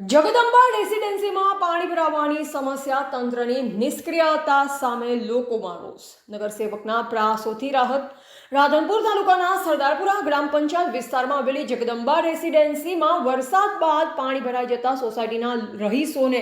જગદંબા રેસિડેન્સીમાં પાણી ભરાવાની સમસ્યા તંત્રની નિષ્ક્રિયતા સામે લોકોમાં રોષ નગરસેવકના પ્રયાસોથી રાહત રાધનપુર તાલુકાના સરદારપુરા ગ્રામ પંચાયત વિસ્તારમાં આવેલી જગદંબા રેસિડેન્સીમાં વરસાદ બાદ પાણી ભરાઈ જતા સોસાયટીના રહીશોને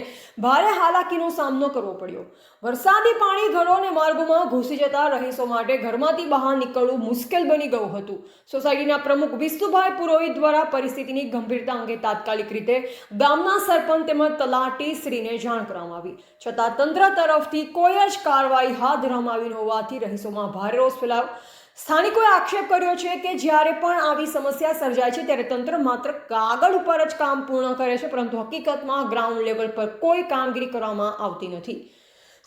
ભારે હાલાકીનો સામનો કરવો પડ્યો. વરસાદી પાણી ઘરો અને માર્ગોમાં ઘૂસી જતા રહીશો માટે ઘરમાંથી બહાર નીકળવું મુશ્કેલ બની ગયું હતું. સોસાયટીના પ્રમુખ વિષ્ણુભાઈ પુરોહિત દ્વારા પરિસ્થિતિની ગંભીરતા અંગે તાત્કાલિક રીતે ગામના સરપંચ તેમજ તલાટી શ્રીને જાણ કરવામાં આવી. છતાં તંત્ર તરફથી કોઈ જ કાર્યવાહી હાથ ધરવામાં આવી હોવાથી રહીશોમાં ભારે રોષ ફેલાયો. સ્થાનિકોએ આક્ષેપ કર્યો છે કે જ્યારે પણ આવી સમસ્યા સર્જાય છે, ત્યારે તંત્ર માત્ર કાગળ ઉપર જ કામ પૂર્ણ કરે છે, પરંતુ હકીકતમાં ગ્રાઉન્ડ લેવલ પર કોઈ કામગીરી કરવામાં આવતી નથી.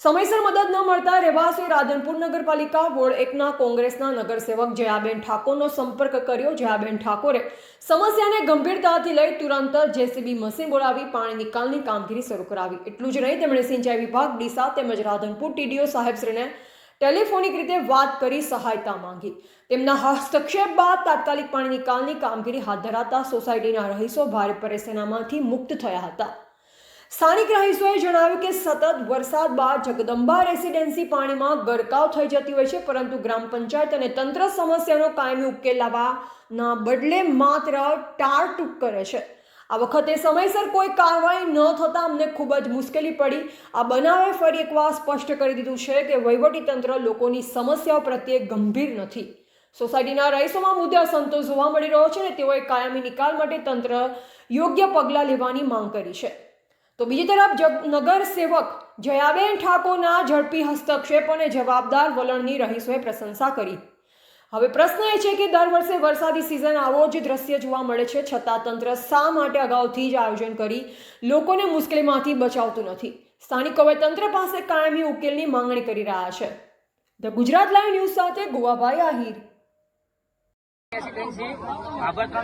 સમયસર મદદ ન મળતા રહેવાસીઓએ રાધનપુર નગરપાલિકા વોર્ડ એકના કોંગ્રેસના નગરસેવક જયાબેન ઠાકોરનો સંપર્ક કર્યો. જયાબેન ઠાકોરે સમસ્યાને ગંભીરતાથી લઈ તુરંત જેસીબી મશીન બોલાવી પાણી નિકાલની કામગીરી શરૂ કરાવી. એટલું જ નહીં, તેમણે સિંચાઈ વિભાગ, ડીસા તેમજ રાધનપુર ટીડીઓ સાહેબશ્રીને ટેલિફોનિક રીતે વાત કરી સહાયતા માંગી. તેમના હસ્તક્ષેપ બાદ તાત્કાલિક પાણી નિકાલની કામગીરી હાથ ધરાતા સોસાયટીના રહીશો ભારે પરેશાનીમાંથી મુક્ત થયા હતા. સ્થાનિક રહીશોએ જણાવ્યું કે સતત વરસાદ બાદ જગદંબા રેસિડેન્સી પાણીમાં ગરકાવ થઈ જતી હોય છે, પરંતુ ગ્રામ પંચાયત અને તંત્ર સમસ્યાનો કાયમી ઉકેલ લાવવાના બદલે માત્ર ટાળટૂક કરે છે. આ વખતે સમયસર કોઈ કાર્યવાહી ન થતાં અમને ખૂબ જ મુશ્કેલી પડી. આ બનાવે ફરી એકવાર સ્પષ્ટ કરી દીધું છે કે વહીવટીતંત્ર લોકોની સમસ્યાઓ પ્રત્યે ગંભીર નથી. સોસાયટીના રહીશોમાં મુદ્દે અસંતોષ જોવા મળી રહ્યો છે અને તેઓએ કાયમી નિકાલ માટે તંત્ર યોગ્ય પગલાં લેવાની માંગ કરી છે. તો બીજી તરફ નગર સેવક જયાબેન ઠાકોરના ઝડપી હસ્તક્ષેપ અને જવાબદાર વલણની રહીશોએ પ્રશંસા કરી. હવે પ્રશ્ન એ છે કે દર વર્ષે વરસાદી સિઝન આવો જ દ્રશ્ય જોવા મળે છે. છતાં તંત્ર શા માટે અગાઉથી જ આયોજન કરી લોકોને મુશ્કેલીમાંથી બચાવતું નથી? સ્થાનિકો હવે તંત્ર પાસે કાયમી ઉકેલની માંગણી કરી રહ્યા છે. ધ ગુજરાત લાઈવ ન્યૂઝ સાથે ગોવાભાઈ આહિર.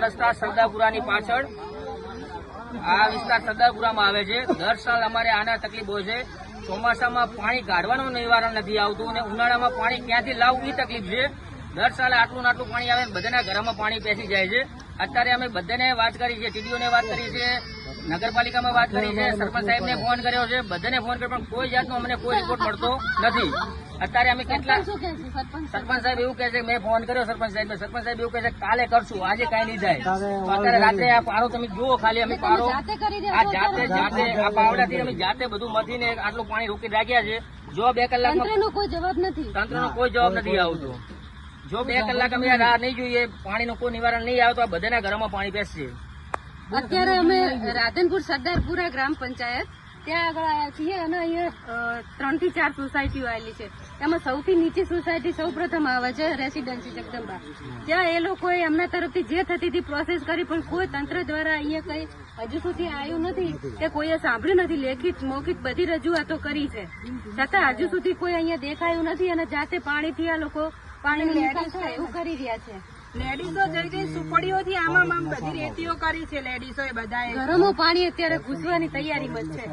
રસ્તા સરદારપુરાની પાછળ. આ વિસ્તાર સરદારપુરામાં આવે છે. દર સાલ અમારે આના તકલીફ હોય છે. ચોમાસામાં પાણી કાઢવાનું નિવારણ નથી આવતું અને ઉનાળામાં પાણી ક્યાંથી લાવવું એ તકલીફ છે. દર સાલે આટલું ને આટલું પાણી આવે ને બધાના ઘરમાં પાણી પેસી જાય છે. અત્યારે અમે બધાને વાત કરી છે ટીડીઓને વાત કરી છે નગરપાલિકામાં વાત કરી છે સરપંચ સાહેબને ફોન કર્યો છે બધાને ફોન કર્યો પણ કોઈ જાતનો અમને કોઈ રિપોર્ટ મળતો નથી. અત્યારે અમે કેટલા સરપંચ સાહેબ? એવું કહે છે મેં ફોન કર્યો સરપંચ સાહેબ સરપંચ સાહેબ એવું કહે છે કે કાલે કરશું આજે કઈ નહીં થાય. અત્યારે રાત્રે આ પારો તમે જુઓ ખાલી અમે પારો આ જાતે જાતે આ પાવડાથી અમે જાતે બધું મથીને આટલું પાણી રોકી રાખ્યા છે. જો બે કલાકમાં કોઈ જવાબ નથી. તંત્રનો કોઈ જવાબ નથી આવતો. જો બે કલાક અમે રાહ નહીં જોઈએ પાણીનું કોઈ નિવારણ નહીં આવે તો આ બધાના ઘરમાં પાણી બેસશે. અત્યારે અમે રાધનપુર સરદારપુરા ગ્રામ પંચાયત ત્યાં આગળ આવ્યા છીએ અને અહીંયા ત્રણથી ચાર સોસાયટીઓ આવેલી છે. એમાં સૌથી નીચી સોસાયટી સૌ પ્રથમ આવે છે રેસિડેન્સી જગદંબા. ત્યાં એ લોકોએ એમના તરફથી જે થતી હતી પ્રોસેસ કરી પણ કોઈ તંત્ર દ્વારા અહીંયા કઈ હજુ સુધી આવ્યું નથી. કે કોઈએ સાંભળ્યું નથી લેખિત મૌખિક બધી રજૂઆતો કરી છે. છતાં હજુ સુધી કોઈ અહીંયા દેખાયું નથી અને જાતે પાણીથી આ લોકો પાણીની લેડીઝો એવું કરી રહ્યા છે. લેડીઝો જઈ જઈ સુપડીઓથી આમાં આમ બધી રેતીઓ કરી છે લેડીઝો એ બધાએ. ગરમો પાણી અત્યારે ઘૂસવાની તૈયારીમાં જ છે.